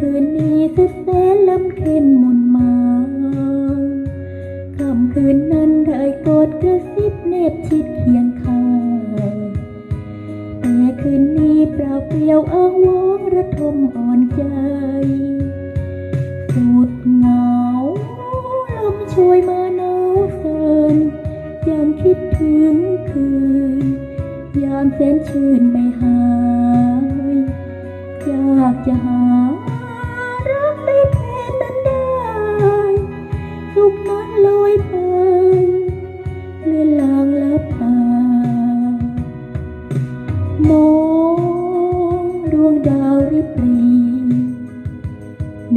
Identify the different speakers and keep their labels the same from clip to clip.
Speaker 1: คืนนี้สุดแสนลำเค็นหมุนมาค่ำคืนนั้นได้กดกระซิบเนบชิดเคียงข้างแต่คืนนี้เปล่าเปลี่ยวอ้างว้างระทมอ่อนใจ สุดเหงาลมช่วยมาหนาวเสินยังคิดถึงคืน ยามแสนชื่นไม่หายอยากจะหา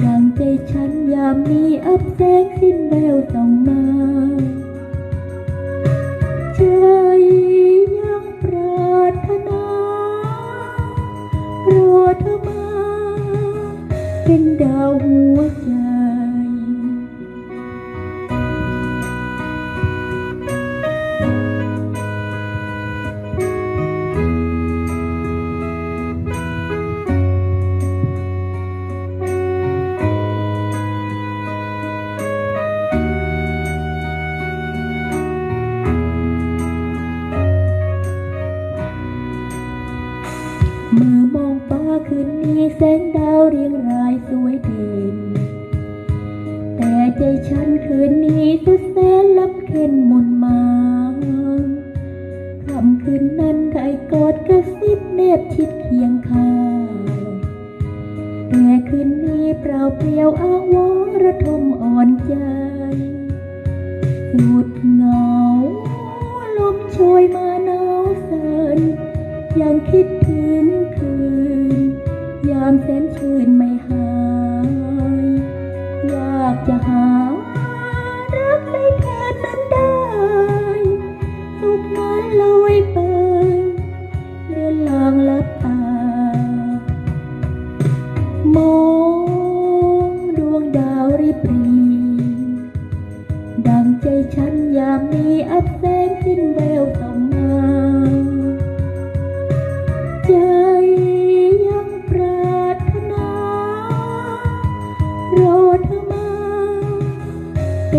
Speaker 1: ดังใจฉันยามมีอับแสงสิ้นแววส่องมาใจยังปรารถนารอเธอมา เป็นดาวหัว แสงดาวเรียงรายสวยเด่นแต่ใจฉันคืนนี้สุดแสนลับเค็นมุนมาคำคืนนั้นได้กอดกระซิบเนบชิดเคียงข้างแต่คืนนี้เปล่าเปลี่ยวอาว้างระทมอ่อนใจสุดเหงาลมโชยมาหนาวสินยังคิดถึงามแสนชื่นไม่หาย อยากจะหา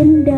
Speaker 1: เป็นด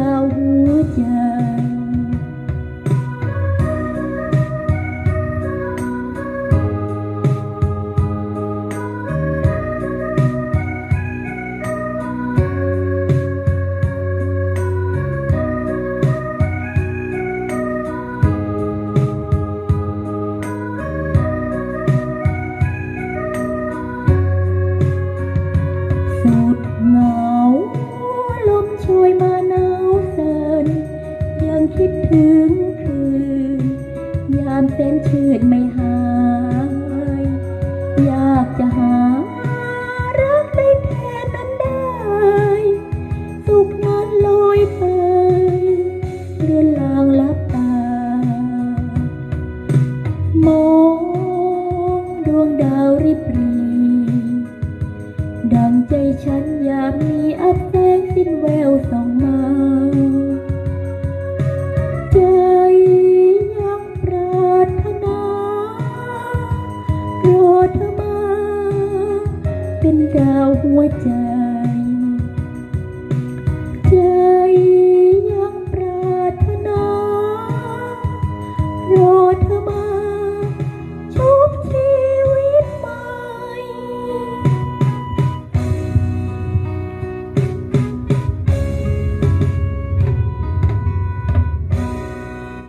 Speaker 1: คิดถึงคืน ยามเสนชื่นไม่หา เธอมา เป็นดาวหัวใจ